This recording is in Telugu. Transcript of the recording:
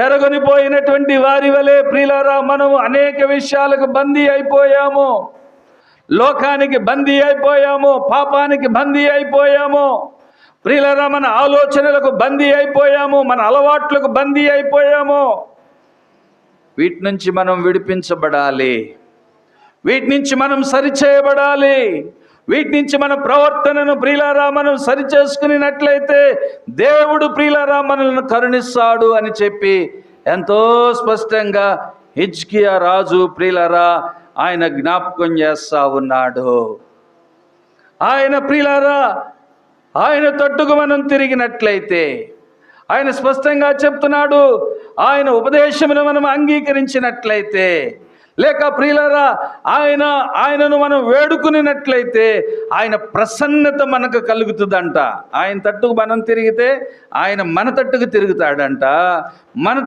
ఎరగొనిపోయినటువంటి వారి వలె ప్రియులారా మనం అనేక విషయాలకు బందీ అయిపోయాము. లోకానికి బందీ అయిపోయాము. పాపానికి బందీ అయిపోయాము. ప్రియులరా మన ఆలోచనలకు బందీ అయిపోయాము. మన అలవాట్లకు బందీ అయిపోయాము. వీటి నుంచి మనం విడిపించబడాలి. వీటి నుంచి మనం సరిచేయబడాలి. వీటి నుంచి మన ప్రవర్తనను ప్రియులారా మనం సరిచేసుకున్నట్లయితే దేవుడు ప్రియులారా మనల్ని కరుణిస్తాడు అని చెప్పి ఎంతో స్పష్టంగా హిజ్కియా రాజు ప్రియులరా ఆయన జ్ఞాపకం చేస్తా ఉన్నాడు. ఆయన ప్రియులారా ఆయన తట్టుకు మనం తిరిగినట్లయితే ఆయన స్పష్టంగా చెప్తున్నాడు ఆయన ఉపదేశమును మనం అంగీకరించినట్లయితే లేక ప్రియులరా ఆయన ఆయనను మనం వేడుకునినట్లయితే ఆయన ప్రసన్నత మనకు కలుగుతుందంట. ఆయన తట్టుకు మనం తిరిగితే ఆయన మన తట్టుకు తిరుగుతాడంట. మన